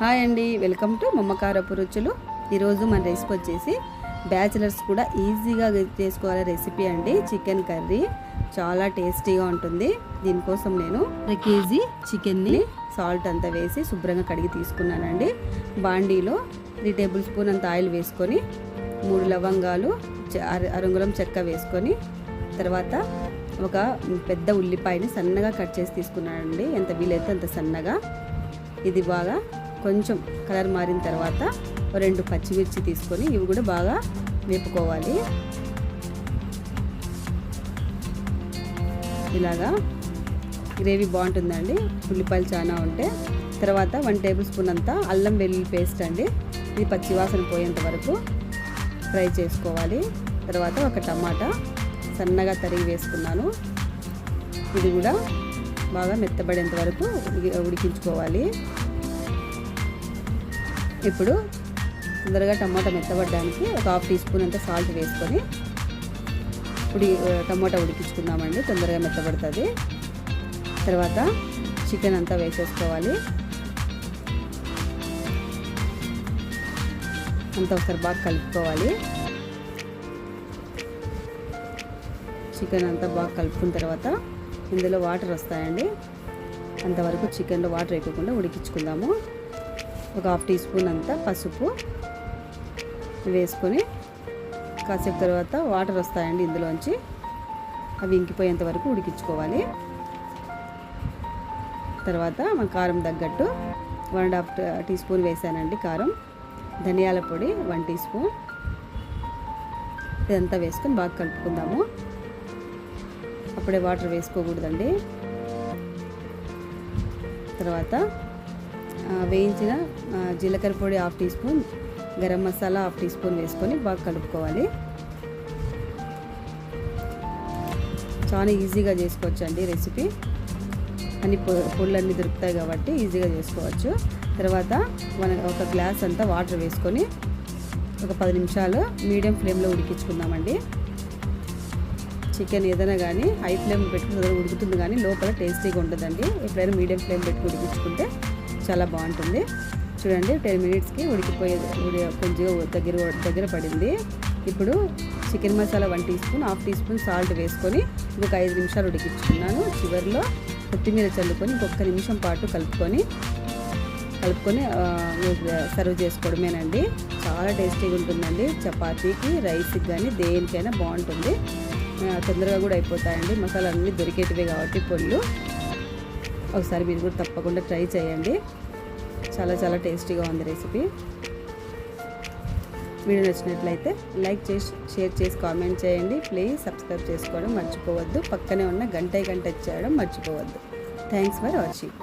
Hi అండి welcome to మమ్మకారపు రుచులు. ఈరోజు మన రెసిపీ వచ్చేసి బ్యాచిలర్స్ కూడా ఈజీగా చేసుకోవాలే రెసిపీ అండి చికెన్ కర్రీ. చాలా టేస్టీగా ఉంటుంది. దీనికోసం నేను కేజీ చికెన్ని సాల్ట్ అంతా వేసి శుభ్రంగా కడిగి తీసుకున్నానండి. బాండీలో త్రీ టేబుల్ స్పూన్ అంత ఆయిల్ వేసుకొని మూడు లవంగాలు చె- అర- అరంగుళం చెక్క వేసుకొని తర్వాత ఒక పెద్ద ఉల్లిపాయని సన్నగా కట్ చేసి తీసుకున్నానండి. ఎంత వీలైతే అంత సన్నగా. ఇది బాగా కొంచెం కలర్ మారిన తర్వాత రెండు పచ్చిమిర్చి తీసుకొని ఇవి కూడా బాగా వేపుకోవాలి. ఇలాగా గ్రేవీ బాగుంటుందండి. ఉల్లిపాయలు చాలా ఉంటే. తర్వాత వన్ టేబుల్ స్పూన్ అంతా అల్లం వెల్లుల్లి పేస్ట్ అండి. ఇది పచ్చివాసన పోయేంత వరకు ఫ్రై చేసుకోవాలి. తర్వాత ఒక టమాటా సన్నగా తరిగి వేసుకున్నాను. ఇది కూడా బాగా మెత్తబడేంత వరకు ఉడికించుకోవాలి. ఇప్పుడు తొందరగా టమాటా మెత్తబడడానికి ఒక హాఫ్ టీ స్పూన్ అంత సాల్ట్ వేసుకొని ఉడి టమాటా ఉడికించుకుందామండి. తొందరగా మెత్తబడుతుంది. తర్వాత చికెన్ అంతా వేసేసుకోవాలి. అంతా ఒకసారి బాగా కలుపుకోవాలి. చికెన్ అంతా బాగా కలుపుకున్న తర్వాత ఇందులో వాటర్ వస్తాయండి. అంతవరకు చికెన్లో వాటర్ వేయకుండా ఉడికించుకుందాము. ఒక హాఫ్ టీ స్పూన్ అంతా పసుపు వేసుకొని కాసేపు తర్వాత వాటర్ వస్తాయండి ఇందులోంచి. అవి ఇంకిపోయేంత వరకు ఉడికించుకోవాలి. తర్వాత మన కారం తగ్గట్టు one and half teaspoon వేసానండి కారం. ధనియాల పొడి వన్ టీ స్పూన్. ఇదంతా వేసుకొని బాగా కలుపుకుందాము. అప్పుడే వాటర్ వేసుకోకూడదండి. తర్వాత వేయించిన జీలకర్ర పొడి half teaspoon garam masala half teaspoon వేసుకొని బాగా కలుపుకోవాలి. చాలా ఈజీగా చేసుకోవచ్చు అండి రెసిపీ. అన్ని పొళ్ళన్నీ దొరుకుతాయి కాబట్టి ఈజీగా చేసుకోవచ్చు. తర్వాత మన ఒక గ్లాస్ అంతా వాటర్ వేసుకొని ఒక పది నిమిషాలు మీడియం ఫ్లేమ్లో ఉడికించుకుందామండి. చికెన్ ఏదైనా కానీ హై ఫ్లేమ్ పెట్టుకుని ఉడుకుతుంది కానీ లోపల టేస్టీగా ఉంటుందండి ఎప్పుడైనా మీడియం ఫ్లేమ్ పెట్టి ఉడికించుకుంటే చాలా బాగుంటుంది. చూడండి టెన్ మినిట్స్కి ఉడికిపోయే ఉడి కొంచెం దగ్గర దగ్గర పడింది. ఇప్పుడు chicken masala one teaspoon half teaspoon salt వేసుకొని ఇంకొక ఐదు నిమిషాలు ఉడికించుకున్నాను. చివరిలో కొత్తిమీర చల్లుకొని ఇంకొక నిమిషం పాటు కలుపుకొని కలుపుకొని సర్వ్ చేసుకోవడమేనండి. చాలా టేస్టీగా ఉంటుందండి. చపాతీకి రైస్కి కానీ దేనికైనా బాగుంటుంది. తొందరగా కూడా అయిపోతాయండి. మసాలా అన్నీ దొరికేటివే కాబట్టి పొళ్ళు. ఒకసారి మీరు కూడా తప్పకుండా ట్రై చేయండి. చాలా చాలా టేస్టీగా ఉంది రెసిపీ. వీడియో నచ్చినట్లయితే లైక్ చేసి షేర్ చేసి కామెంట్ చేయండి. ప్లీజ్ సబ్స్క్రైబ్ చేసుకోవడం మర్చిపోవద్దు. పక్కనే ఉన్న గంట గంట చేయడం మర్చిపోవద్దు. Thanks for watching.